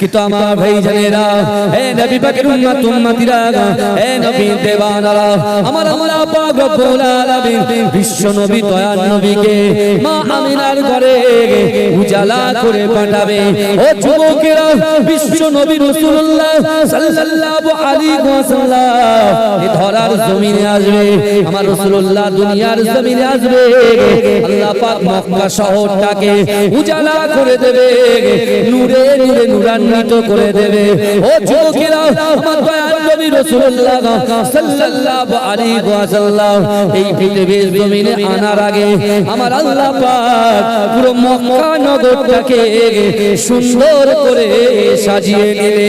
কিন্তু আমার ভাই জানেরা হে নবী পাকের উম্মত উম্মতিরা হে নবী দেওয়ানারা আমার আল্লাহ পাক রব্বুল আলামিন বিশ্ব নবী দয়ার নবীকে মা আমিনার ঘরে উজালা করে পাঠাবে। ও যুবকেরা বিশ্ব নবী রাসূলুল্লাহ সাল্লাল্লাহু আলাইহি ওয়াসাল্লাম। এই ধরার জমিনে আসবে। আমার রাসূলুল্লাহ দুনিয়ার জমিনে আসবে। আল্লাহ পাক মক্কা শহরটাকে উজালা করে দেবে। নূরে নূরে নূরান্বিত করে দেবে। ও যুবকেরা আমার দয়াল নবী রাসূলুল্লাহ সাল্লাল্লাহু আলাইহি ওয়াসাল্লাম, এই পৃথিবীর জমিনে আনার আগে আমার আল্লাহ পাক পুরো মক্কা নগরটাকে সুন্দর করে সাজিয়ে নেবে।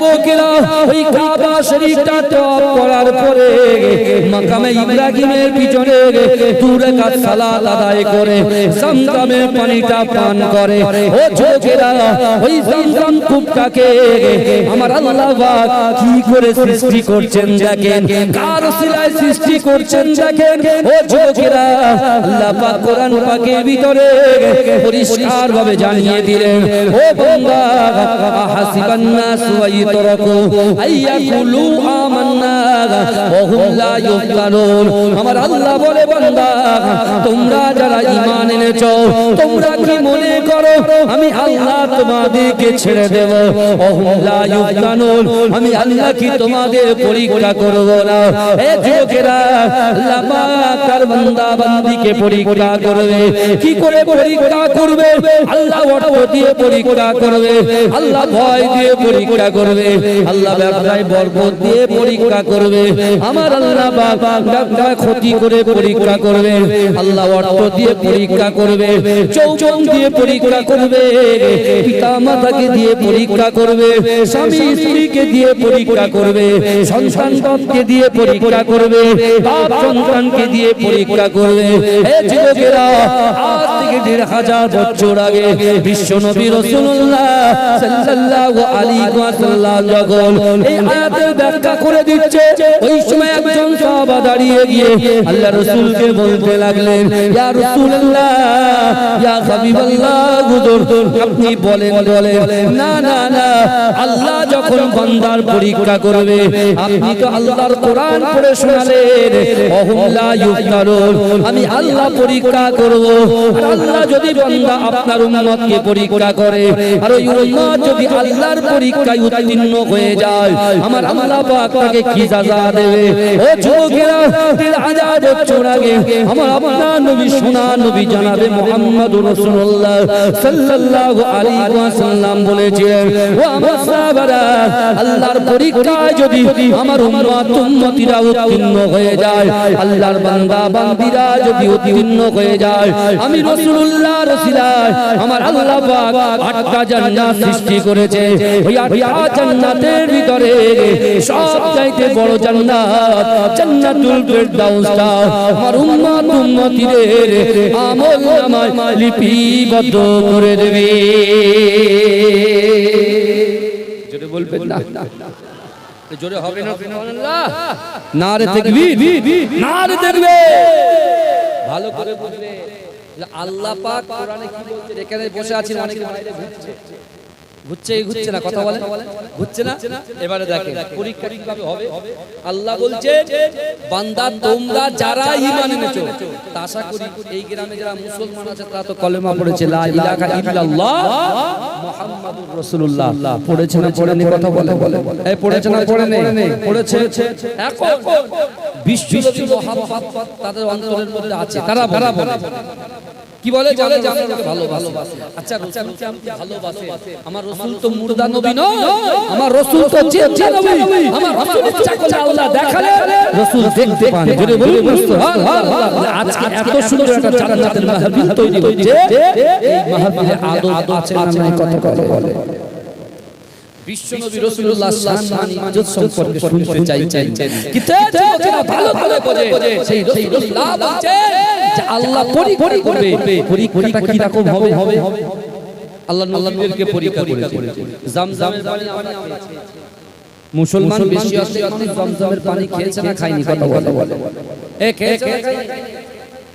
যুবকেরা ওই কাবা শরীফটা তওয়াফ করার পরে মাকামে ইব্রাহিমের পিছনে দু রাকাত সালাত আদায় করে zamzaমের পানিটা পান করে। ও যুবকেরা, ওই zamzam কূপটাকে আমার আল্লাহ পাক কি করে সৃষ্টি করছেন দেখেন? কার ওসিলায় সৃষ্টি করছেন দেখেন? ও যুবকেরা, আল্লাহ পাক কোরআন পাকের ভিতরে পরিষ্কার ভাবে জানিয়ে দিলেন, ও বান্দা হাসিবান নাস ওয়া আমার আল্লাহ বলে তোমরা যারা ঈমান এনেছো, তোমরা কি মনে করো, আমি আল্লাহ তোমাদেরকে ছেড়ে দেব? আমি আল্লাহ কি তোমাদের পরীক্ষা করব না? পরীক্ষা করবে। আল্লাহ অর্থ দিয়ে পরীক্ষা করবে। আল্লাহ ভয় দিয়ে পরীক্ষা আল্লাহ ব্যবসায় বরকত দিয়ে পরীক্ষা করবে। আমার আল্লাহ ব্যবসায় ক্ষতি করে পরীক্ষা করবে। আল্লাহ অর্থ দিয়ে পরীক্ষা করবে। চৌচন দিয়ে পরীক্ষা করবে। পিতা মাতাকে দিয়ে পরীক্ষা করবে। স্বামী স্ত্রীকে দিয়ে পরীক্ষা করবে। সন্তান সন্তানকে দিয়ে পরীক্ষা করবে। বাপ সন্তানকে দিয়ে পরীক্ষা করবে। হাজার বছর আগে বিশ্ব নবী রাসূলুল্লাহ সাল্লাল্লাহু আলাইহি ওয়াসাল্লাম যখন এই আয়াতের ব্যাখ্যা করে দিচ্ছে, ওই সময় একজন সাহাবা দাঁড়িয়ে গিয়ে আল্লাহ রাসূলকে বলতে লাগলেন, ইয়া রাসূলুল্লাহ, ইয়া হাবিবাল্লাহ, হুজুর, আপনি বলেন বলেন। না না না, আল্লাহ যখন বান্দার পরীক্ষা করবে, আপনি তো আল্লাহর কোরআন পড়ে শোনালেন। ওহুম লা ইউফতারুন, আমি আল্লাহ পরীক্ষা করব। আল্লাহ যদি বান্দা আপনার উম্মতকে পরীক্ষা করে, আর ওই উম্মত যদি আল্লাহর পরীক্ষায় উত্তীর্ণ হয়ে যায়। আমার আল্লাহ পাক তাকে কি সাজা দেবে? ও যুবকেরা, তিন হাজার বছর আগে আমার আপনার নবী সোনা নবী জানাবে মুহাম্মদুর রাসূলুল্লাহ সাল্লাল্লাহু আলাইহি ওয়াসাল্লাম বলেছিলেন, ও আমার সাহাবারা, আল্লাহর পরীক্ষায় যদি আমার উম্মত, উম্মতিরা উত্তীর্ণ হয়ে যায়, আল্লাহর বান্দা, বান্দিরা যদি উত্তীর্ণ হয়ে যায়, আমি রাসূলুল্লাহ রসিলায় আমার আল্লাহ পাক আটটা জান্নাত সৃষ্টি করেছে। ওই আটটা জান্নাতের ভিতরে সব চাইতে বড় জান্নাত, জান্নাতুল ফেরদাউসটা আমার উম্মত উম্মতিদের আমল নামায় লিপিবদ্ধ করে দেবে। জোরে বলবেন না। জোরে হবে না। না রে তাকবীর না রে ভালো করে বুঝবে আল্লাহ পাক কোরআনে কি বলছে? এখানে বসে আছেন অনেকে। বাইরে ঘুরছে ঘুরছে ঘুরছে না কথা বলে ঘুরছে না এবারে দেখেন পরীক্ষা কীভাবে হবে আল্লাহ বলছে বান্দা তোমরা যারা ঈমান এনেছো তা আশা করি এই গ্রামে যারা মুসলমান আছে তারা তো কলেমা পড়েছে লা ইলাহা ইল্লাল্লাহ মুহাম্মাদুর রাসূলুল্লাহ পড়েছে না পড়েনি কথা বলে বলে এই পড়েছে না পড়েনি পড়েছে এখন বিশ্ব মহাব্বত তাদের অন্তরের মধ্যে আছে তারা বলে কি বলে? জানে জানে ভালোবাসে। আচ্ছা রসুলকে আমাকে ভালোবাসে। আমার রসুল তো মুর্দা নবী নয়। আমার রসুল তো জিন্দা নবী। আমার রসুল ইচ্ছা করলে আল্লাহ দেখালে রসুল দেখতে পান জোরে বলে সুবহানাল্লাহ আজকে এত সুন্দর একটা জান্নাতের মাহফিল তৈরি হচ্ছে। এই মাহফিলে আদব নাই কথা বলে। বিশ্বনবী রাসূলুল্লাহ সম্মান ইজ্জত সম্পর্কে শুনতে চাই চাই কিন্তু যুবকেরা ভালো করে বোঝে সেই রাসূলুল্লাহ বলছে যে আল্লাহ পরীক্ষা করবে পরীক্ষাটা কি রকম হবে হবে আল্লাহ নবীদেরকে পরীক্ষা করেছে জামজামের পানি আমরা খেয়েছি। মুসলমান বেশি আছে মানুষ জামজামের পানি খেয়েছে না খায়নি কথা বলে এ খেয়েছে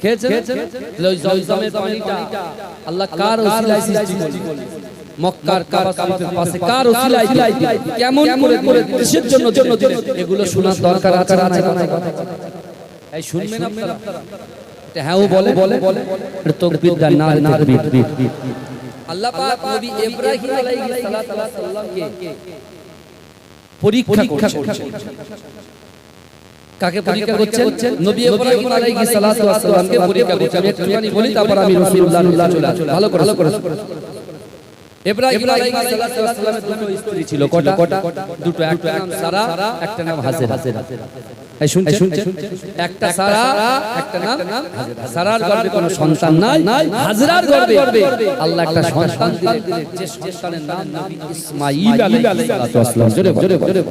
খেয়েছে তাহলে ওই জামজামের পানিটা আল্লাহ কার ওসিলায় সৃষ্টি করলেন মক্কার কাবা পাশে কার ওসিলায় কেমন করে করে দেশের জন্য জন্য এগুলো শোনার দরকার আছে না এই শুনবেন আপনারা? হ্যাঁ ও বলে বলে। বলে। এটা তকবীর না না আল্লাহ পাক নবী ইব্রাহিম আলাইহিস সালামকে পরীক্ষা করছেন। কাকে পরীক্ষা করছেন? নবী ইব্রাহিম আলাইহিস সালামকে পরীক্ষা করছেন। আমি একটুখানি বলি তারপর আমি রাসূলুল্লাহ চলে ভালো করে ভালো করে ইব্রাহিম আলাইহিস সালাতু ওয়াস সালামের দুটো স্ত্রী ছিল কটা? কটা? দুটো একটা সারা একটা নাম হাজেরা। এই শুনছে শুনছে একটা সারা একটা নাম সারার গর্ভে কোনো সন্তান নাই হাজরার গর্ভে আল্লাহ একটা সন্তান দিলেন। যে সন্তানের নাম নবী ইসমাঈল আলাইহিস সালাতু ওয়াস সালাম জোরে জোরে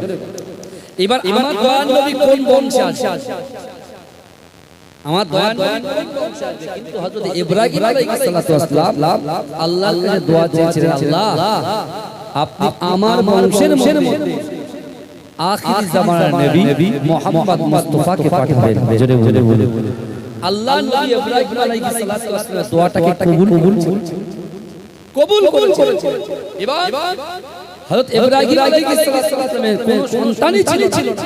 এবার আমার দয়ার নবী কোন বংশে আছে? আমার আছে কিন্তু হযরত ইব্রাহিম আলাইহিস সালাতু ওয়াস সালাম আল্লাহর কাছে দোয়া চেয়েছিলেন। আল্লাহ আপনি আমার বংশের মধ্যে আখির জামানার নবী মুহাম্মদ মুস্তাফাকে পাঠাবেন জোরে জোরে বলে আল্লাহ নবী ইব্রাহিম আলাইহিস সালাতু ওয়াস সালামের দোয়াটাকে কবুল কবুল কবুল করেছেন। এবার হযরত ইব্রাহিম আলাইহিস সালামের কোনো সন্তানই ছিল না।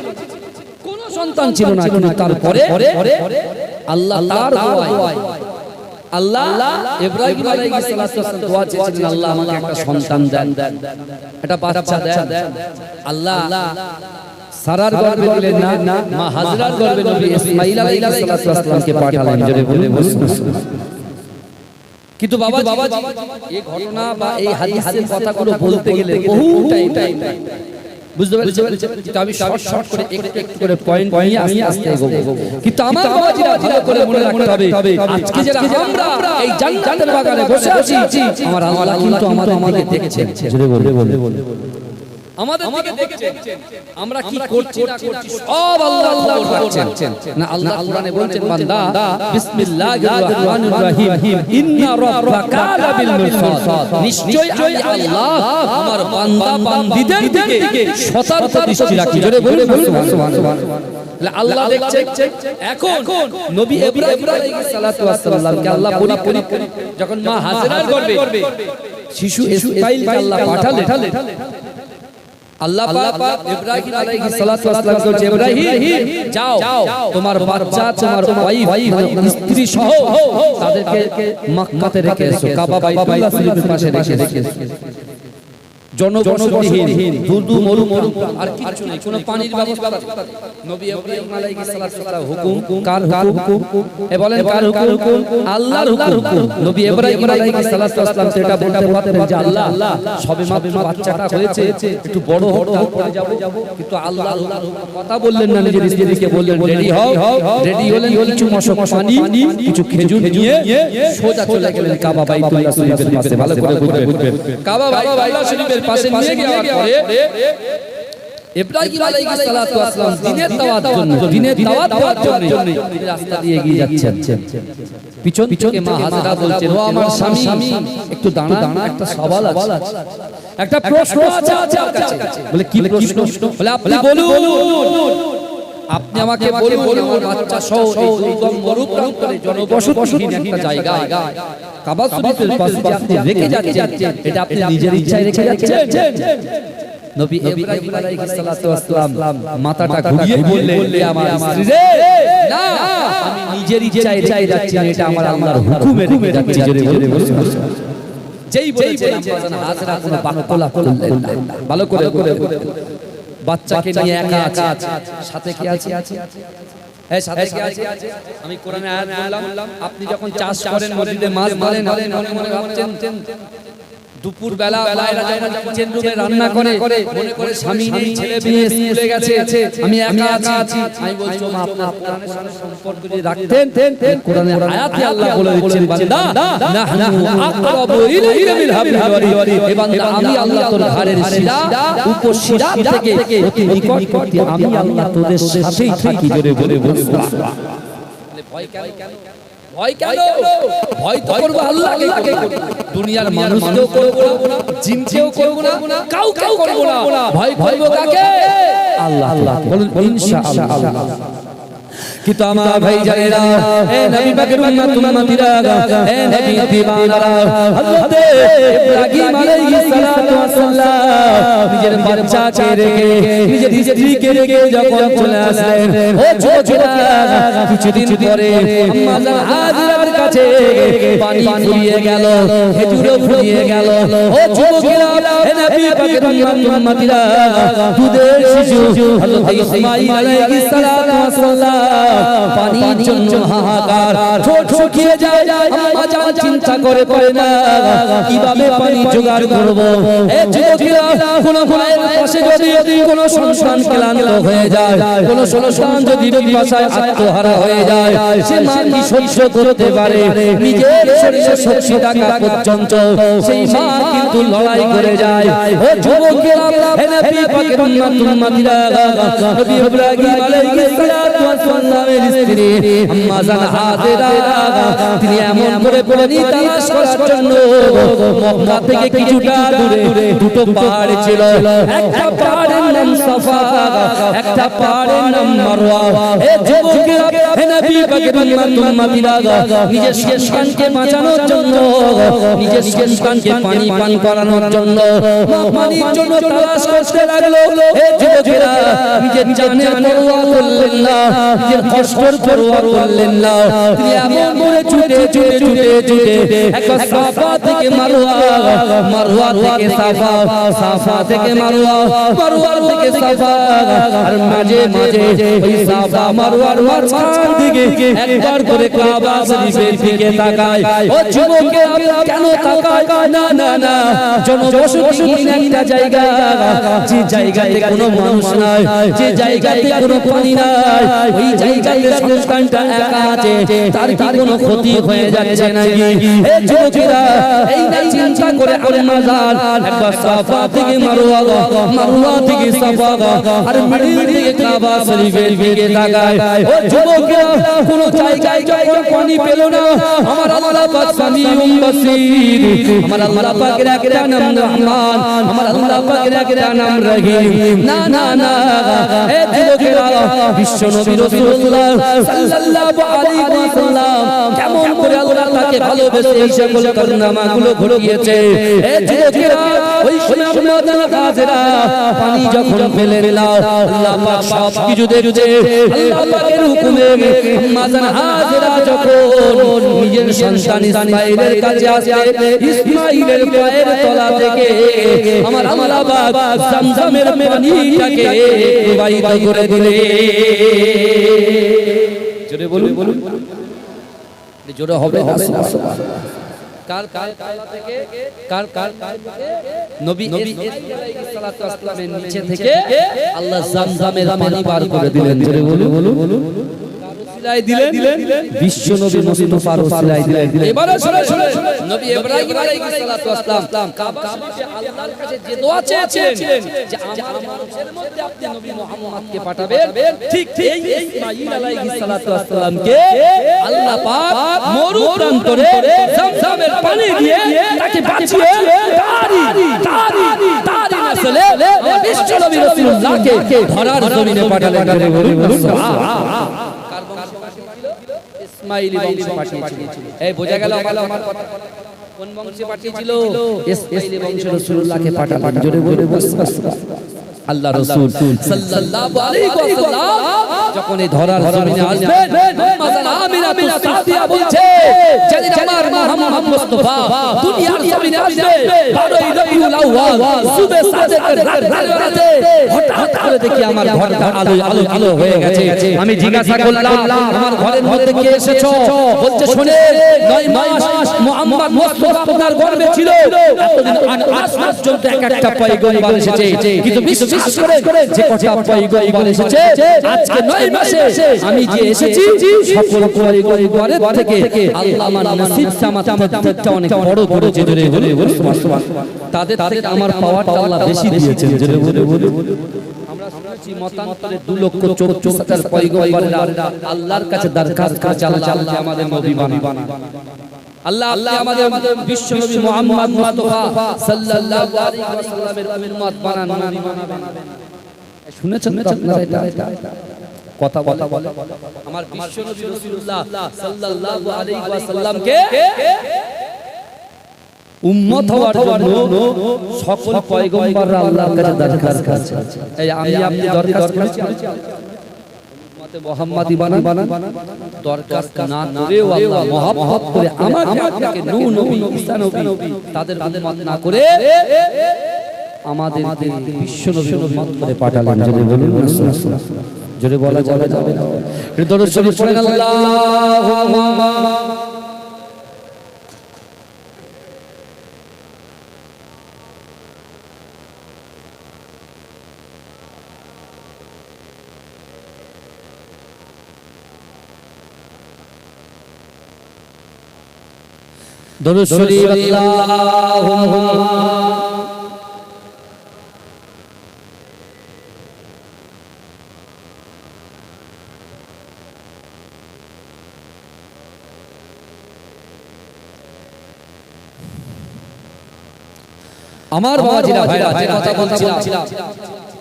সন্তান ছিল না কিন্তু তারপরে আল্লাহ তার দোয়ায় আল্লাহ ইব্রাহিম আলাইহিস দোয়া চেয়েছিলেন আল্লাহ আমাকে একটা সন্তান দেন। একটা বাচ্চা দেন। আল্লাহ সারার গর্ভে দিলেন না মা হাজরার গর্ভে নবী ইসমাঈল আলাইহিস পাঠালেন। জোরে বলে কিন্তু বাবা বাবা এই ঘটনা বা এই হাদিসের কথাগুলো বলতে গেলে বহু টাইম বুঝতে পারছি কিন্তু আমি শর্ট শর্ট করে একটু একটু করে পয়েন্ট নিয়ে আমি আস্তে এগোবো। কিন্তু আমার বাবাজিরা ভালো করে মনে রাখতে হবে। আজকে যারা আমরা এই জান্নাতের বাগানে বসে আছি আমার আল্লাহ কিন্তু আমার আমাদের দেখছেন। বলে বলে বলে। আমাদের দিকে দেখছেন। আমরা কি করছি না করছি সব আল্লাহ আল্লাহ রাখছেন না আল্লাহ কোরআনে বলছেন বান্দা বিসমিল্লাহির রহমানির রহিম। ইন্না রাব্বাকা লাবিল মিরসাদ নিশ্চয় আমি আল্লাহ আমার বান্দা বান্দীদের দিকে সতর্ক দৃষ্টি রাখি জোরে বলে বলে সুবহানাল্লাহ আল্লাহ দেখছেন এখন নবী ইব্রাহিম আলাইহিস সালাতু ওয়াস সালামকে আল্লাহ পরীক্ষা যখন মা হাজেরার গর্ভে শিশু আল্লাহ পাঠালেন। আল্লাহ পাক ইব্রাহিম আলাইহিস সালাতু ওয়াস বলছে ইব্রাহিম যাও তোমার বাচ্চা তোমার ওয়াইফ মানে স্ত্রী সহ তাদেরকে মক্কাতে রেখে এসো কাবা বাইতুল্লাহ শরীফের পাশে রেখে রেখে জনবসতিহীন দুদু মরু মরু আর কিছু নেই কোনো পানির ব্যবস্থা নবী ইব্রাহিম আলাইহিস সালাম হুকুম কার কার হুকুম? এ বলেন কার হুকুম? আল্লাহর হুকুম। নবী ইব্রাহিম আলাইহিস সালাম তো বলতে পারতেন যে আল্লাহ সবে মাত্র বাচ্চাটা হয়েছে একটু বড় হোক তারপরে যাব। কিন্তু আল্লাহ কথা বললেন না নিজের স্ত্রীকে বললেন রেডি হও রেডি হলেন কিছু মশক পানি কিছু খেজুর নিয়ে সোজা চলে গেলেন কাবা বাইতুল্লাহ শরীফের পাশে ভালো করে বুঝবেন কাবা বাইতুল্লাহ শরীফের পাশে নিয়ে যাওয়ার পরে ইব্রাহিম আলাইহিস সালাতু ওয়াস সালাম দাওয়াত জন্য দিনের দাওয়াত দেওয়ার জন্য রাস্তা দিয়ে এগিয়ে যাচ্ছেন। পিছন থেকে মা হাজরা বলছেন ও আমার স্বামী একটু দাঁড়া দাঁড়া একটা সওয়াল আছে। একটা প্রশ্ন আছে। আছে। বলে কি প্রশ্ন? বলে আপনি বলুন। আপনি আমাকে বলুন আমার বাচ্চা সহ এই দুর্গম মরুপ্রান্তরে জনবসতিহীন একটা জায়গা কাবা শরীফের পাশে আপনি রেখে যাচ্ছেন এটা আপনি নিজের ইচ্ছায় রেখে যাচ্ছেন। নবী ইব্রাহিম আলাইহিস সালাতু ওয়াস সালাম। মাথাটা ঘুরিয়ে বললেন আমার স্ত্রী। রে না আমি নিজের ইচ্ছায় চাই যাচ্ছি। এটা আমার আল্লাহর হুকুমে রেখে যাচ্ছি। জোরে বলে বলুন যেই বলেছেন আম্মাজান হাজরা কোনো বাক্যলা করলেন না। ভালো করে করে বাচ্চাকে নিয়ে একা একা সাথে কি আছে? আমি কোরআনে আয়াত বললাম আপনি যখন চাষ করেন নদীতে মাছ ধরেন মনে মনে ভাবছেন দুপুর বেলা মায়েরা যখন কিচেন রুমে রান্না করে মনে করে স্বামী নেই ছেলে মেয়ে স্কুলে গেছে আমি একা আছি আমি বলছি মা আপনার কোরআনের সাথে সম্পর্ক যদি রাখতেন কোরআনের আয়াতে আল্লাহ বলে দিচ্ছেন বান্দা নাহনু আকরাবু ইলাইকা মিন হাবিল ওয়ারি এ বান্দা আমি আল্লাহ তোর ঘাড়ের শিরা উপশিরা থেকে অতি নিকটবর্তী আমি আল্লাহ তোদের সাথেই থাকি জোরে বলে বলে ভয় কেন ভয় কেন? ভয় তো করব আল্লাহকে দুনিয়ার মানুষকেও করব না। জিনকেও করব না। কাউকেও করব না। ভয় করব কাকে? আল্লাহ আল্লাহ বলুন ইনশাআল্লাহ। কিন্তু আমার ভাই জানেরা এ নবী পাকের উম্মত উম্মতিরা এ নবী দিবানারা হযরত ইব্রাহিম আলাইহিস সালাতু ওয়াসসালাম নিজের বাচ্চাকে রেখে নিজের স্ত্রীকে রেখে যখন চলে আসলেন ও ছোটরা কিছুদিন পরে আম্মা জান হাজরার কাছে পানি ফুরিয়ে গেল, খেজুরও ফুরিয়ে গেল। ও যুবকেরা হে নবী পাকের উম্মতিরা, দুধের শিশু, হযরত ইসমাঈল আলাইহিস সালাতু ওয়াসসালাম পানির জন্য হাহাকার, ঠোঁট শুকিয়ে যায়, আম্মা চিন্তা করে করে না, কীভাবে পানি জোগাড় করব। এ যুবকেরা, কোন মায়ের পাশে যদি কোন সন্তান ক্লান্ত হয়ে যায়, কোন সন্তান যদি পিপাসায় আত্মহারা হয়ে যায়, সে মা কি সহ্য করতে পারে? নিজের শরীরে শক্তি থাকা পর্যন্ত সেই মা কিন্তু লড়াই করে যায়। ও যুবকেরা হে নবী পাকের উম্মত উম্মতিরা নবী ইব্রাহিম আলাইহিস সালাতু ওয়াস সালামের স্ত্রী আম্মা জান হাজেরা তিনি এমন করে পানি তালাশ করার জন্য মক্কা থেকে কিছুটা দূরে দুটো পাহাড় ছিল। একটা পাহাড়ের নাম সাফা। একটা পাহাড়ের নাম মারওয়া। এ যুবকেরা হে নবী পাকের উম্মত উম্মতিরা নিজের সন্তানকে বাঁচানোর জন্য নিজের সন্তানকে পানি পান করানোর জন্য। পানির জন্য তালাশ করতে লাগল। হে যুবকেরা নিজের জানের পরোয়া করলেন না। নিজের কষ্টের পরোয়া করলেন না। এমন করে ছুটে ছুটে ছুটে ছুটে একবার সাফা থেকে মারোয়া মারোয়া থেকে সাফা সাফা থেকে মারোয়া মারোয়া থেকে সাফা আর মাঝে মাঝে ওই সাফা মারোয়ার মাঝখান থেকে একবার করে কাবা শরীফের দিকে তাকায় ও যুবকে কেন তাকায় না না না জনবসতিহীন একটা জায়গা যে জায়গাতে কোনো মানুষ নাই যে জায়গাতে কোনো পানি নাই ওই জায়গাতে সন্তানটা একা আছে তার কি কোনো ক্ষতি হয়ে যাচ্ছে নাকি এ যুবকেরা এই না চিন্তা করে আম্মা জান একবার সাফা থেকে মারওয়া মারওয়া থেকে সাফা আর মিডিল থেকে কাবা শরীফের দিকে তাকায় ও যুবকেরা কোনো জায়গায় যখন পানি পেল না আমার আল্লাহ পাক সামিউম বাসীর আমার আল্লাহ পাকের একটা নাম রহমান আমার আল্লাহ পাকের একটা নাম রহিম না না না এ যুবকেরা বিশ্ব নবী রাসূলুল্লাহ সাল্লাল্লাহু আলাইহি ওয়াসাল্লাম কেমন করে আল্লাহ তাকে ভালোবেসে এই সকল কারনামাগুলো ঘটিয়েছে এ যুবকেরা ওই সময় আপনাদের কাজেরা। পানি যখন ফেলে দিলাম আল্লাহ পাক সব কিছু দেখছে। আল্লাহ পাকের হুকুমে মাজান হাজেরা যখন নিজের সন্তান ইসমাইলের কাছে আসে ইসমাইলের পায়ের তলা থেকে আমার আল্লাহ পাক জামজামের পানিটাকে প্রবাহিত করে দিলে। জোরে বলুন বলুন। জোরে হবে হবে না কার কার থেকে কার কার কার নবী নবী আলাইহিস সালাতু ওয়াসসালামের নিচে থেকে। আল্লাহ জামজামের পানি বার করে দিলেন। জোরে বলুন। বলুন। সিলাই দিলেন? বিশ্ব নবী মুস্তাফার সিলাই দিলেন। এবারে শুনে শুনে নবী ইব্রাহিম আলাইহিস সালাতু ওয়াসসালাম। কাবা শরীফে আল্লাহর কাছে যে দোয়া চেয়েছিলেন যে আমার মানুষের মধ্যে আপনি নবী মুহাম্মদকে পাঠাবেন। ঠিক এই ইসমাঈল আলাইহিস সালাতু ওয়াসসালামকে আল্লাহ পাক মরু প্রান্তরে জামজামের পানি দিয়ে তাকে বাঁচিয়ে তারি তারি তারি নসলে বিশ্ব নবী রাসূলুল্লাহকে ধরার জমিনে পাঠালেন। বলুন ইসমাইলি বংশ পাঠিয়েছিল। এই বোঝা গেল আমার আমার কথা। কোন বংশে পাঠিয়েছিল? ইসমাইলি বংশ রাসূলুল্লাহকে পাঠালেন জোরে বলে বস। আল্লাহ রাসূল সাল্লাল্লাহু আলাইহি ওয়াসাল্লাম যখন এই ধরার জমিনে আসবেন মাজান আমিনা বিন সাদিয়া বলছে যেদিন আমার মুহাম্মদ মুস্তাফা দুনিয়ার জমিনে আসবে 12 রবিউল আউয়াল সুবে সাদেকের রাতে হঠাৎ করে দেখি আমার ঘরটা আলো আলো আলো হয়ে গেছে। আমি জিজ্ঞাসা করলাম আমার ঘরের মধ্যে কে এসেছ? বলছে শুনে নয় মাস মুহাম্মদ মুস্তাফা আপনার গর্ভে ছিল। এতদিন আট মাস পর্যন্ত এক একটা পয়গম্বর এসেছে কিন্তু বিশ্বাস করে যে কটা পয়গম্বর এসেছে আজকে নয় মাসে আমি যে এসেছি সকল পয়গম্বরের থেকে আল্লাহ আমার নসিব সামাত আমাদেরটা অনেক বড় করেছে জোরে বলে বলে তাদের থেকে আমার পাওয়ারটা আল্লাহ বেশি দিয়েছেন জোরে বলে বলে আমরা শুনেছি মতান্তরে দু লক্ষ চৌত্রিশ হাজার পয়গম্বরেরা আল্লাহর কাছে দরখাস্ত করেছে আল্লাহ আমাদের নবী বানান। আল্লাহ আল্লাহ আমাদের মুহাম্মদ মুস্তাফা সাল্লাল্লাহু আলাইহি ওয়াসাল্লামের উম্মত বানান শুনেছেন আপনারা এটা? কথা বলে আমার রাসূলুল্লাহ সাল্লাল্লাহু আলাইহি ওয়াসাল্লামকে উম্মত হওয়ার জন্য সকল পয়গম্বররা আল্লাহর কাছে দরখাস্ত করেছে। এই আমি আপনি দরখাস্ত করেছি? মুহাম্মাদি বানান দরখাস্ত না করেও আল্লাহ মহব্বত করে আমাকে আপনাকে নবী ঈসা নবী তাদের উম্মত না করে আমাদের বিশ্ব নবী উম্মত করে পাঠালেন যদি বলুন জোরে বলা যাবে যাবে না দরুদ শরীফ পড়েন আল্লাহুম্মা আমার বাবাজিরা ভাইরা যে কথা বলছিলাম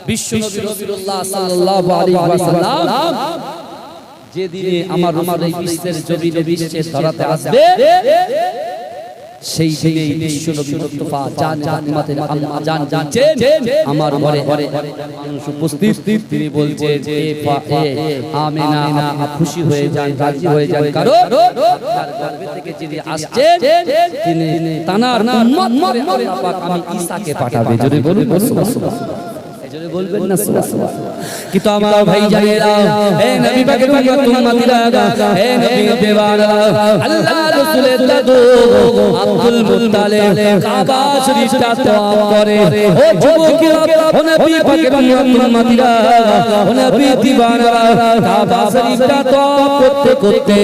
বিশ্ব নবী রাসূলুল্লাহ সাল্লাল্লাহু আলাইহি ওয়াসাল্লাম যেদিনে আমার আমার এই বিশ্বের জমিনে বিশ্বের ধরাতে আসবে সেই দিনে বিশ্ব নবী মুস্তাফা জান জান্নাতের আম্মা জান জানছেন আমার ঘরে ঘরে মানুষ উপস্থিত তিনি বলছেন আমিনা আপনি খুশি হয়ে যান রাজি হয়ে যান কারণ তার গর্ভে থেকে যিনি আসছেন তিনি তানার উম্মত করে আল্লাহ পাক আমি ঈসাকে পাঠাবে। যদি বলুন। বলবেন না সুবহানাল্লাহ কিন্তু আমার ভাই জানেরা হে নবী পাকের উম্মত উম্মতিরা হে নবী দেওয়ানা আল্লাহ রাসূলের দাদু আব্দুল মুত্তালিব কাবা শরীফটা তওয়াফ করে ও যুবকেরা ও নবী পাকের উম্মত উম্মতিরা ও নবী দিওয়ানারা কাবা শরীফটা তওয়াফ করতে করতে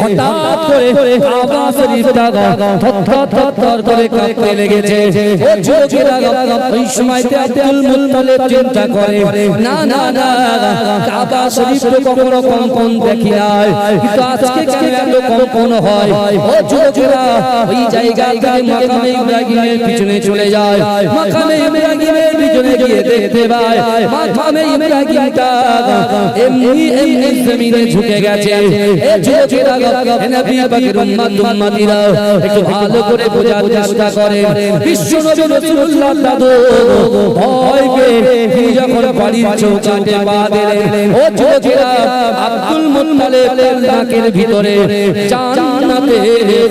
হঠাৎ করে কাবা শরীফটা থর থর থর করে কাঁপতে লেগেছে ও যুবকেরা ওই সময়তে আব্দুল মুত্তালিব চিন্তা করে না না না কাবা শরীফ তো কখনো কম্পন দেখি নাই কিন্তু আজকে কেন এত কম্পন হয় ও যুবকেরা ওই জায়গা থেকে মাকামে ইব্রাহিমের পিছনে চলে যায় মাকামে ইব্রাহিমের পিছনে গিয়ে দেখতে পায় মাকামে ইব্রাহিমটা এমনি এমনি জমিনে ঝুঁকে গেছে এ যুবকেরা নবী পাকের উম্মত উম্মতিরা একটু ভালো করে বোঝার চেষ্টা করে বিশ্ব নবী রাসূলুল্লাহ দাদু ভয় পেয়ে তিনি যখন বাড়ির চৌকাটে পা দিলেন ও যুবকেরা আব্দুল নাকের ভিতরে জান্নাতে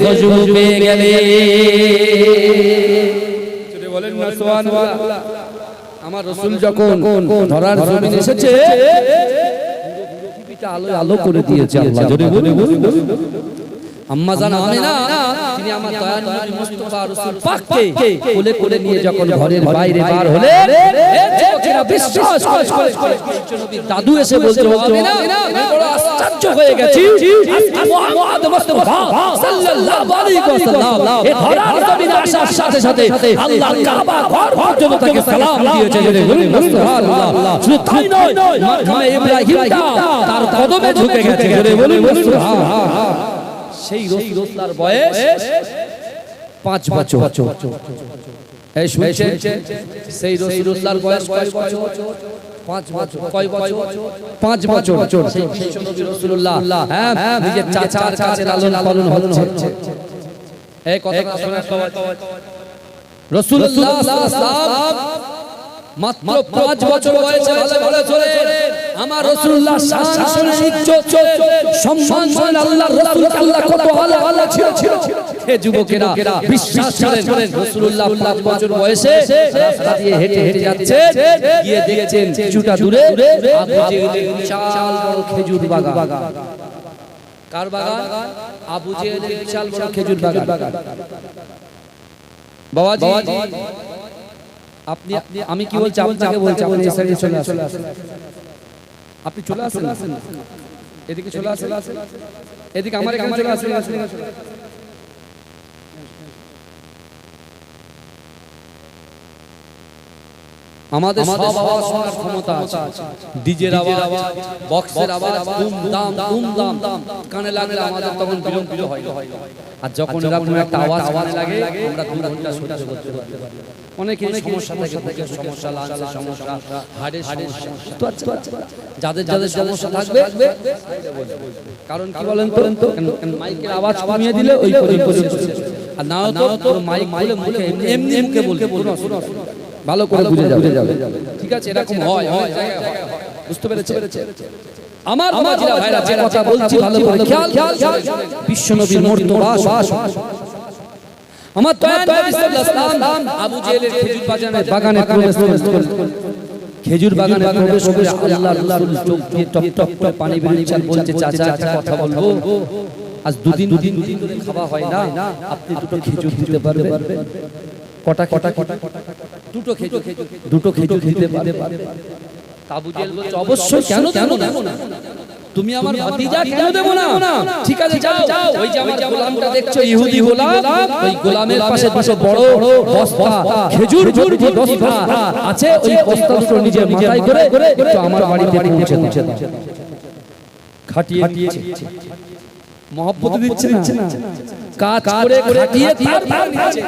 খুশবু পেয়ে গেলে বলেন না সুবহানাল্লাহ আমার রাসূল যখন ধরার জমিন এসেছে আলো আলো করে দিয়েছে আল্লাহ আম্মা জান আমিনা তিনি আমার দয়াল নবী মুস্তাফা রাসূল পাককে কোলে কোলে নিয়ে যখন ঘরের বাইরে বার হলে যুবকেরা বিশ্বাস করে করে নবী দাদু এসে বলছে আমিনা আমি বড় আশ্চর্য হয়ে গেছি মুহাম্মদ মুস্তাফা সাল্লাল্লাহু আলাইহি ওয়াসাল্লাম এ ধরার জমিনে আসার সাথে সাথে আল্লাহ কাবা ঘর পর্যন্ত তাকে সালাম দিয়েছে সুবহানাল্লাহ শুধু তাই নয় মাকামে ইব্রাহিমটা তার কদমে ঝুঁকে গেছে বলে সুবহানাল্লাহ সেই রসুল্লাহর বয়স পাঁচ বছর। এই সেই রসুল্লাহর বয়স কয় বছর? পাঁচ বছর। কয় বছর? পাঁচ বছর। সেই নবী রাসূলুল্লাহ। হ্যাঁ নিজের চাচার কাছে লালন পালন হচ্ছে। এই কথাটা শোনা সবাই রাসূলুল্লাহ সাল্লাল্লাহু আলাইহি মাত্র পাঁচ বছর বয়সে ভালো ভালো চলে। আমার রাসূলুল্লাহ শান শুনে ইজ্জত সম্মান শুনে আল্লাহ রাসূল আল্লাহ কত ভালো ভালো ছিল ছিল। হে যুবকেরা বিশ্বাস করেন রাসূলুল্লাহ পাঁচ বছর বয়সে রাস্তা দিয়ে হেঁটে হেঁটে যাচ্ছে গিয়ে দেখছেন কিছুটা দূরে বিশাল বড় খেজুর বাগান। কার বাগান? আবু জেহেলের বিশাল বড় খেজুর বাগান। বাবাজি? আপনি আমি কি বলছি? আপনাকে বলছি? আপনি সাইডে চলে আসুন। আপনি চলে আসেন। এদিকে চলে আসুন। এদিকে আমার এখানে চলে আসেন। আমাদের সব আওয়াজ শোনার ক্ষমতা আছে। ডিজের আওয়াজ বক্সের আওয়াজ দুম দাম দুম দাম। কানে লাগলে আমাদের তখন বিলম্ব হয়। আর যখন এরকম একটা আওয়াজ কানে লাগে আমরা দু ঘণ্টা সহ্য করতে পারি। অনেকের সমস্যা থাকে বুকের সমস্যা সমস্যা হাড়ের সমস্যা। তো যাদের যাদের সমস্যা থাকবে কারণ কি বলেন তো? মাইকের আওয়াজ কমিয়ে দিলে ওই পর্যন্ত আর নাও তো মাইক মুখে এমনি এমনি মুখে বলতে বলব ভালো করে বুঝে যাবে। ঠিক আছে এরকম হয় বুঝতে পেরেছে। আমার বাবাজিরা ভাইরা যে কথা বলছি ভালো করে খেয়াল খেয়াল বিশ্বনবীর মর্তবা আমার দয়ান নবী সাল্লাল্লাহু আলাইহি ওয়াসাল্লাম আবু জেহেলের খেজুর বাগানে বাগানে প্রবেশ করলেন। খেজুর বাগানে প্রবেশ করে আল্লাহর রাসূল চোখ দিয়ে টপ টপ করে পানি বেরিয়েছেন বলছে চাচা একটা কথা বলব। আজ দুদিন দুদিন দুদিন ধরে খাওয়া হয় না। আপনি দুটো খেজুর দিতে পারবেন। কটা কটা কটা দুটো খেজুর দুটো খেজুর দিতে পারবে। আবু জেহেল বলছে অবশ্যই কেন কেন না? তুমি আমার ভাতিজা কেন দেব না? ঠিক আছে যাও যাও। ওই যে আমার গোলামটা দেখছ ইহুদি গোলাম ওই গোলামের পাশে দুটো বড় বস্তা। খেজুর ভর্তি বস্তা আছে ওই বস্তা দুটো নিজের মাথায় করে একটু আমার বাড়িতে পৌঁছে দাও। খাটিয়ে দিয়েছে মহব্বত দিচ্ছে না। কাজ করে খাটিয়ে তারপর নিচ্ছে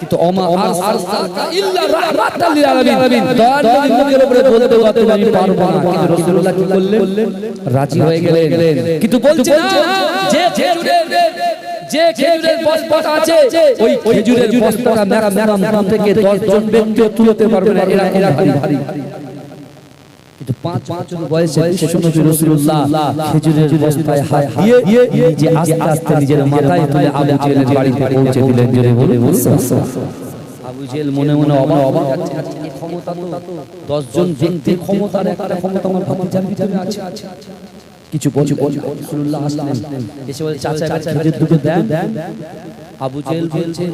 কিন্তু অমা আরসালকা ইল্লা রাহমাতাল লিল আলামিন। দয়ার নবীর মুখের উপরে বলতে বলতে আমি পারব না। কিন্তু রাসূলুল্লাহ কি করলেন রাজি হয়ে গেলেন। কিন্তু বলছে না যে খেজুরের যে খেজুরের বস্তাটা আছে ওই খেজুরের বস্তাটা ম্যাক্সিমাম থেকে 10 জন ব্যক্তি তুলতে পারবে না। এরা এরা ভারী। কিন্তু পাঁচ বছর বয়সে বিশ্বনবী রাসূলুল্লাহ খেজুরের বস্তায় হাত দিয়ে নিজে আস্তে আস্তে নিজের মাথায় তুলে আবু জেহেলের বাড়িতে পৌঁছে দিলেন জোরে বলে আবু জেহেল মনে মনে অবাক অবাক ক্ষমতা তো 10 জন ব্যক্তির ক্ষমতার একটা ক্ষমতা আমার ভাতিজার ভিতরে আছে। কিছু বলছে রাসূলুল্লাহ আসলেন। এসে বলে চাচা চাচা খেজুর দুটো দেন। আবু জেহেল বলছে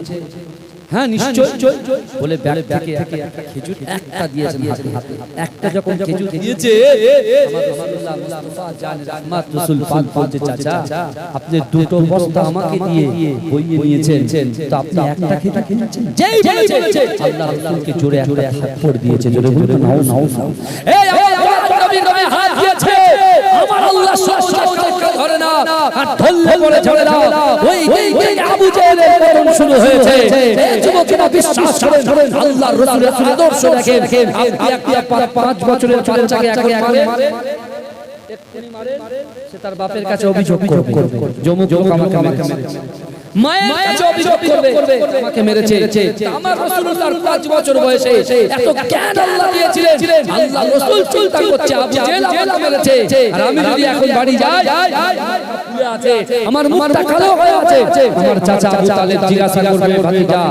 হ্যাঁ নিশ্চয় বলে ব্যাগ থেকে একটা খেজুর দিয়েছেন হাতে যখন খেজুর দিয়েছে আপনি দুটো বস্তা আমাকে দিয়ে বইয়ে নিয়েছেন তো আপনি একটা খেজুর কিনেছেন যেই বলেছে আল্লাহ রাসূলকে জোরে একটা থাপ্পড় দিয়েছে জোরে নাও নাও এই আমার আল্লাহ সহজে ধরে না। আর ধরলে পড়ে ঝরে না। ওই ওই আবু জাহেলের পতন শুরু হয়েছে। যুবকেরা বিশ্বাস করেন আল্লাহর রাসূলের আদর্শ দেখেন। আপনি এক পাঁচ বছরের বাচ্চাকে এখন মারেন সে তার বাপের কাছে অভিযোগ করবে। জমুক আমাকে আমাকে মেরেছে। মায়ের কাছে অভিযোগ করবে আমাকে মেরেছে আমার রাসূলুল্লাহর 5 বছর বয়সে এত জ্ঞান আল্লাহ দিয়েছিলেন আল্লাহ রাসূল চিন্তা করছে আবু জেহেল আমাকে মেরেছে আর আমি যদি এখন বাড়ি যাই আমার মুখটা কালো হয়ে আছে আমার চাচা আবু তালেব জিজ্ঞাসা করবে ভাতিজা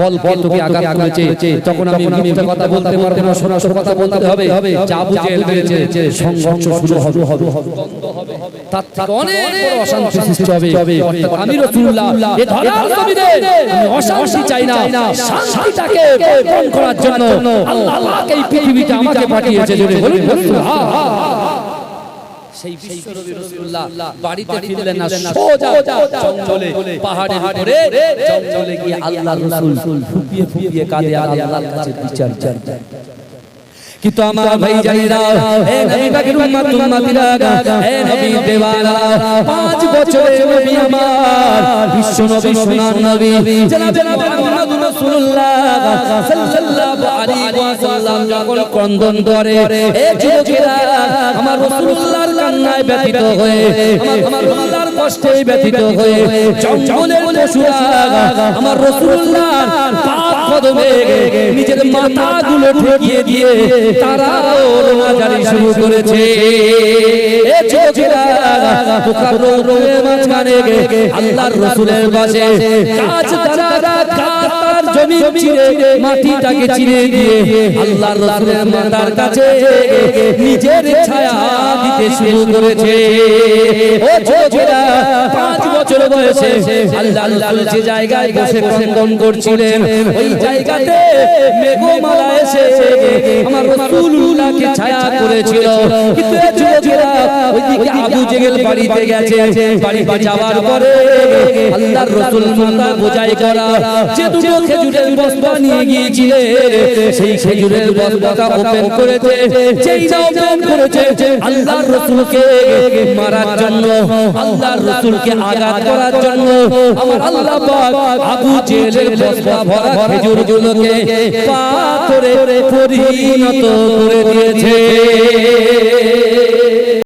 বল বল তোকে আঘাত করেছে তখন আমি মিথ্যা কথা বলতে পারব না সোনা কথা বলতে হবে যা আবু জেহেল মেরেছে সংঘর্ষ শুরু হবে হবে তার থেকে অনেক বড় অশান্তি সৃষ্টি হবে আমি রাসূলুল্লাহ এ ধরার আমি অশান্তি চাই না। শান্তিটাকে বরণ করার জন্য আল্লাহ এই পৃথিবীতে আমাকে পাঠিয়েছে জোরে বলুন হ্যাঁ হ্যাঁ সেই রাসূলুল্লাহ বাড়িতে ফিরলেন না সোজা জঙ্গলে পাহাড়ের উপরে জঙ্গলে গিয়ে আল্লাহর রাসূল ফুপিয়ে ফুপিয়ে কাঁদে আল্লাহর কাছে বিচার চান কিন্তু আমার ভাই জানিরা হে নবী পাকের উম্মত উম্মতিরা হে নবী পাঁচ নবী আমার বিশ্ব নবী সোনার নবী জনাব মুহাম্মদ রাসূলুল্লাহ সাল্লাল্লাহু আলাইহি ওয়াসাল্লাম যখন ক্রন্দন করে হে যুবকেরা আমার রাসূলুল্লাহর কান্নায় ব্যথিত হয়ে আমার রাসূলুল্লাহর কষ্টে ব্যথিত হয়ে জঙ্গলের পশুরা আমার রাসূলুল্লাহর পাপ কদমে নিজের মাথাগুলো ঠেকিয়ে দিয়ে তারা ওনাজারি শুরু করেছে। আল্লাহর রাসূলের পাশে কাজ তারা কাতার জমি চিরে মাটিটাকে চিরে দিয়ে আল্লাহর রাসূলের মাথার কাছে নিজের ছায়া দিতে শুরু করেছে। ও ছোটরা বছর বয়সে আল্লাহ আল্লাহ যে জায়গায় বসে ক্রন্দন করছিলেন ওই জায়গাতে মেঘমালা এসে আমার রাসূলুল্লাহকে ছায়া করেছিল। কিন্তু এ যুবকেরা ওইদিকে আবু জেহেল বাড়িতে গেছে। বাড়িতে যাওয়ার পরে আল্লাহর রাসূল মাথা বোঝাই করা। যে দুটো খেজুরের বস্তা নিয়ে গিয়েছিলেন সেই খেজুরের বস্তাটা ওপেন করেছে। যেই না ওপেন করেছে। আল্লাহর রাসূলকে মারার জন্য আল্লাহর রাসূলকে আঘাত করার জন্য আমার আল্লাহ পাক আবু জেলের বস্তা ভরা খেজুরগুলোকে পাথরে পরিণত করে দিয়েছে।